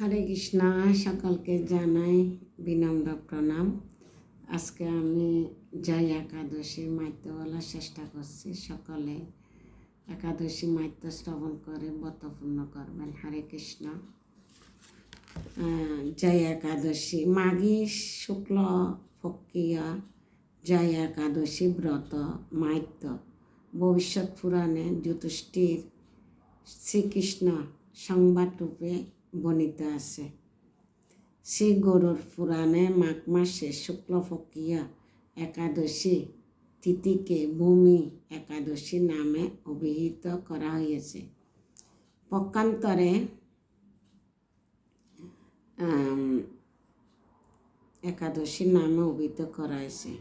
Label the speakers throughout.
Speaker 1: হরে কৃষ্ণ, সকলকে জানাই বিনম্র প্রণাম। আজকে আমি জয় একাদশীর মাইত্য বলার চেষ্টা করছি। সকলে একাদশী মাইত্য শ্রবণ করে ব্রতপূর্ণ করবেন। হরে কৃষ্ণ। জয় একাদশী। মাঘী শুক্ল ফকিয়া জয় একাদশী ব্রত মাইত্য। ভবিষ্যৎ পুরাণে যুধিষ্ঠির শ্রীকৃষ্ণ সংবাদ রূপে বর্ণিত আছে। শ্রী গরুর পুরাণে মাঘ মাসে শুক্লপক্ষীয় একাদশী তিথিকে ভূমি একাদশী নামে অভিহিত করা হয়েছে। পক্ষান্তরে একাদশী নামে অভিহিত করা হয়েছে।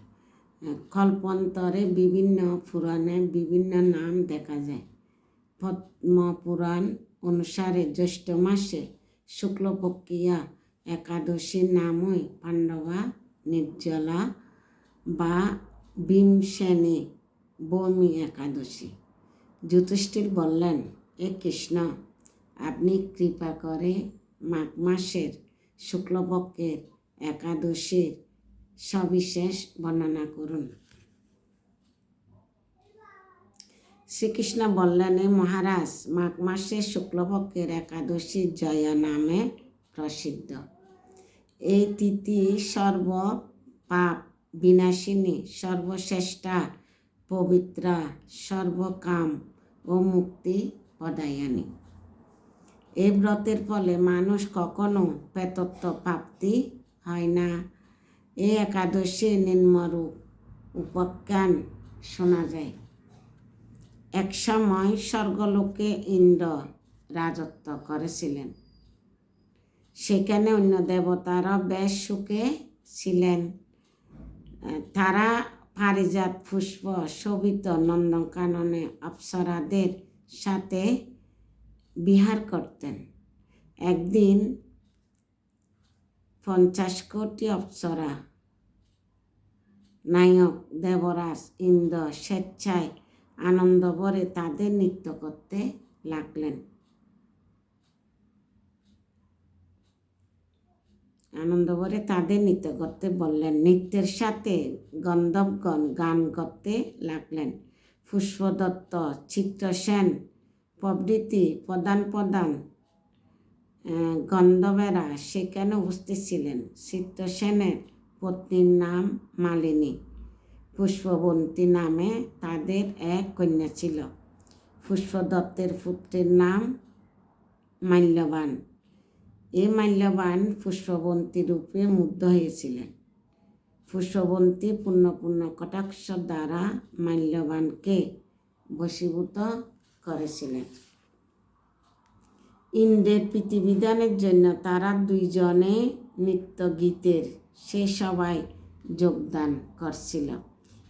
Speaker 1: কল্পান্তরে বিভিন্ন পুরাণে বিভিন্ন নাম দেখা যায়। পদ্মপুরাণ অনুসারে জ্যৈষ্ঠ মাসে শুক্লপক্ষিয়া একাদশীর নামই পাণ্ডবা, নির্জলা বা ভীমসেনী বৌমি একাদশী। যুধিষ্ঠির বললেন এ কৃষ্ণ, আপনি কৃপা করে মাঘ মাসের শুক্লপক্ষের একাদশীর সবিশেষ বর্ণনা করুন। শ্রীকৃষ্ণ বললেন "এ মহারাজ, মাঘ মাসে শুক্লপক্ষের একাদশী জয়া নামে প্রসিদ্ধ। এই তিথি সর্ব পাপ বিনাশিনী, সর্বশ্রেষ্ঠা, পবিত্রা, সর্বকাম ও মুক্তি প্রদায়ানী এই ব্রতের ফলে মানুষ কখনো পেতত্ব প্রাপ্তি হয় না। এই একাদশী নিম্নরূপ উপাখ্যান শোনা যায়। এক সময় স্বর্গলোকে ইন্দ্র রাজত্ব করেছিলেন। সেখানে অন্য দেবতারা বেশ সুখে ছিলেন। তারা পারিজাত পুষ্প শোভিত নন্দনকাননে অপ্সরাদের সাথে বিহার করতেন। একদিন পঞ্চাশ কোটি অপ্সরা নায়ক দেবরাজ ইন্দ্র স্বেচ্ছায় আনন্দ ভরে তাদের নৃত্য করতে লাগলেন। আনন্দ ভরে তাদের নৃত্য করতে বললেন। নৃত্যের সাথে গন্ধবগণ গান করতে লাগলেন। পুষ্পদত্ত চিত্রসেন প্রভৃতি প্রধান প্রধান গন্ধবেরা সেখানে উপস্থিত ছিলেন। চিত্রসেনের পত্নীর নাম মালিনী। পুষ্পবন্তী নামে তাদের এক কন্যা ছিল। পুষ্পদত্তের পুত্রের নাম মাল্যবান। এই মাল্যবান পুষ্পবন্তী রূপে মুগ্ধ হয়েছিলেন। পুষ্পবন্তী পূর্ণ পূর্ণ কটাক্ষ দ্বারা মাল্যবানকে বশীভূত করেছিলেন। ইন্দ্রের প্রীতিবিধানের জন্য তারা দুইজনে নৃত্য গীতের সে সবাই যোগদান করছিল।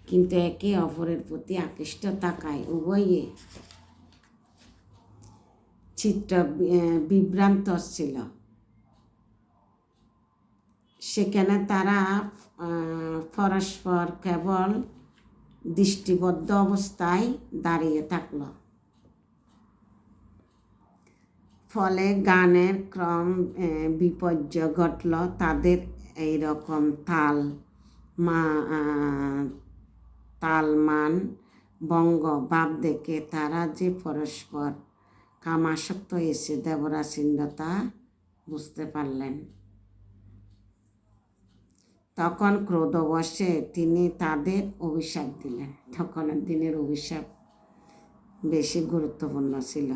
Speaker 1: কিন্তু একে অপরের প্রতি আকৃষ্ট থাকায় উভয়ে চিত্র বিভ্রান্ত ছিল। সেখানে তারা পরস্পর কেবল দৃষ্টিবদ্ধ অবস্থায় দাঁড়িয়ে থাকল। ফলে গানের ক্রম আহ, বিপর্য ঘটল। তাদের এই রকম তাল মা তালমান বঙ্গ ভাব দেখে তারা যে পরস্পর কামাসক্ত হয়েছে দেবরাসিন্দ্র তা বুঝতে পারলেন। তখন ক্রোধবশে তিনি তাদের অভিশাপ দিলেন। তখনের দিনের অভিশাপ বেশি গুরুত্বপূর্ণ ছিল।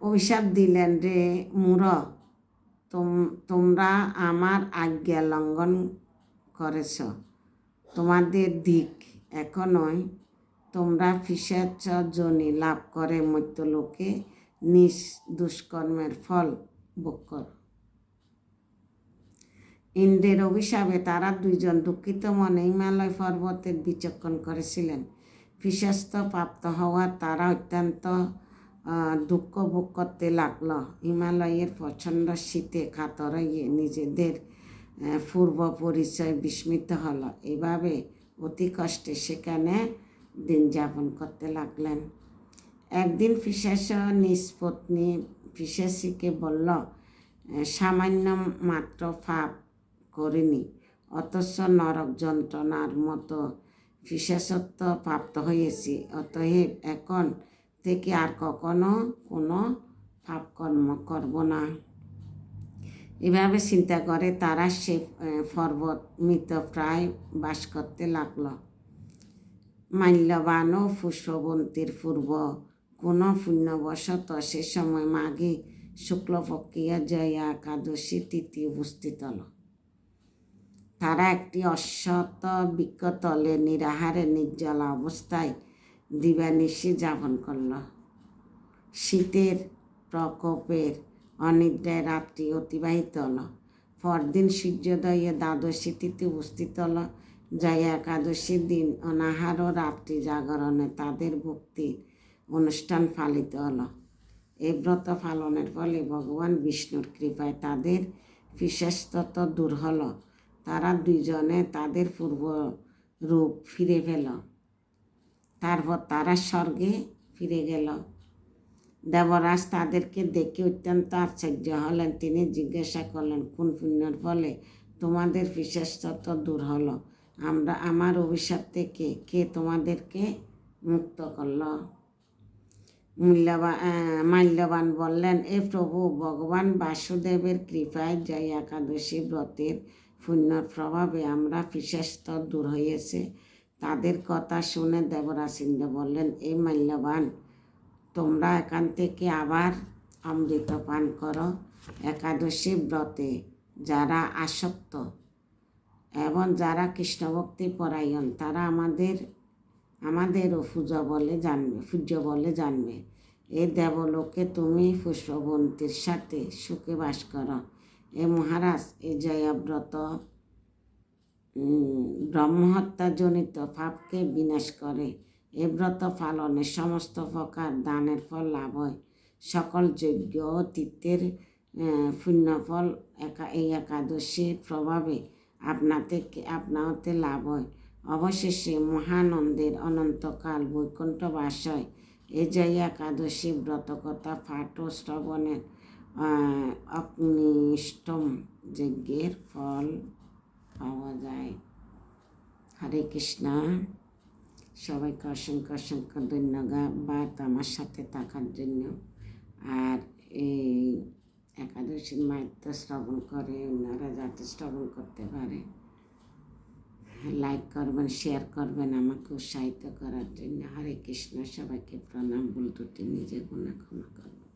Speaker 1: অভিশাপ দিলেন রে মূর তোমরা আমার আজ্ঞা লঙ্ঘন করেছ। তোমাদের দিক এখনই তোমরা পিসাচ জনি লাভ করে মৃত্যুলোকে নিজ দুষ্কর্মের ফল ভোগ কর। ইন্দ্রের অভিশাপে তারা দুইজন দুঃখিত মনে হিমালয় পর্বতের বিচক্ষণ করেছিলেন। পিসাস্ত প্রাপ্ত হওয়ার তারা অত্যন্ত দুঃখ ভোগ করতে লাগল। হিমালয়ের প্রচণ্ড শীতে কাতর হয়ে নিজেদের পূর্ব পরিচয় বিস্মিত হলো। এভাবে অতি কষ্টে সেখানে দিন যাপন করতে লাগলেন। একদিন পিসাস নিজ পত্নী পিসাসীকে বলল সামান্য মাত্র ফাপ করিনি, অথচ নরক যন্ত্রণার মতো বিশেষত্ব প্রাপ্ত হয়েছি অতএব এখন থেকে আর কখনো কোনো পাপ কর্ম করব না। এভাবে চিন্তা করে তারা সে পর্বত মৃত প্রায় বাস করতে লাগল। মাল্যবান ও পুষ্পবন্তীর পূর্ব কোনো পুণ্যবশত সে সময় মাঘে শুক্লপক্ষীয় জয়া একাদশী তিথি উপস্থিত হল। তারা একটি অশ্বত বৃক্ষতলে নিরাহারে নির্জলা অবস্থায় দিবানিশি যাপন করল। শীতের প্রকোপের অনিদ্রায় রাত্রি অতিবাহিত হল। পরদিন সূর্যোদয়ে দ্বাদশী তিথি উপস্থিত হল। জয়া একাদশীর দিন অনাহার ও রাত্রি জাগরণে তাদের ভক্তির অনুষ্ঠান পালিত হলো। এই ব্রত পালনের ফলে ভগবান বিষ্ণুর কৃপায় তাদের বিশেষতত দূর হলো। তারা দুইজনে তাদের পূর্ব রূপ ফিরে পেল। তারপর তারা স্বর্গে ফিরে গেল। দেবরাজ তাদেরকে দেখে অত্যন্ত আশ্চর্য হলেন। তিনি জিজ্ঞাসা করলেন, কোন পুণ্যের ফলে তোমাদের বিশেষত দূর হলো? আমরা, আমার অভিশাপ থেকে কে তোমাদেরকে মুক্ত করল? মূল্যবান মাল্যবান বললেন, এ প্রভু, ভগবান বাসুদেবের কৃপায় জয় একাদশী ব্রতের পুণ্যর প্রভাবে আমরা বিশেষতর দূর হয়েছে তাদের কথা শুনে দেবরাজ বললেন এই মাল্যবান তোমরা এখান থেকে আবার অমৃত পান করো একাদশী ব্রতে যারা আসক্ত এবং যারা কৃষ্ণভক্তি পরায়ণ, তারা আমাদের, আমাদেরও পূজা বলে জানবে, পূজ্য বলে জানবে। এ দেবলোকে তুমি পুষ্পবন্তীর সাথে সুখে বাস করো। এ মহারাজ, এ জয়াব্রত ব্রহ্মহত্যাজনিত পাপকে বিনাশ করে। এ ব্রত পালনে সমস্ত প্রকার দানের ফল লাভ হয়। সকল যজ্ঞ ও তীর্থের পুণ্যফল একা, এই একাদশীর প্রভাবে আপনা থেকে আপনাতে লাভ হয়। অবশেষে মহানন্দের অনন্তকাল বৈকুণ্ঠ বাস হয়। এ জয় একাদশী ব্রতকথা পাঠ ও শ্রবণের অগ্নিষ্টম যজ্ঞের ফল পাওয়া যায়। হরে কৃষ্ণা। সবাইকে অসংখ্য অসংখ্য ধন্যবাদ আমার সাথে থাকার জন্য। আর এই একাদশীর মাহাত্ম শ্রবণ করে, ওনারা যাতে শ্রবণ করতে পারে। লাইক করবেন শেয়ার করবেন আমাকে উৎসাহিত করার জন্য। হরে কৃষ্ণ, সবাইকে প্রণাম। বলতে নিজে গুণা ক্ষমা করবেন।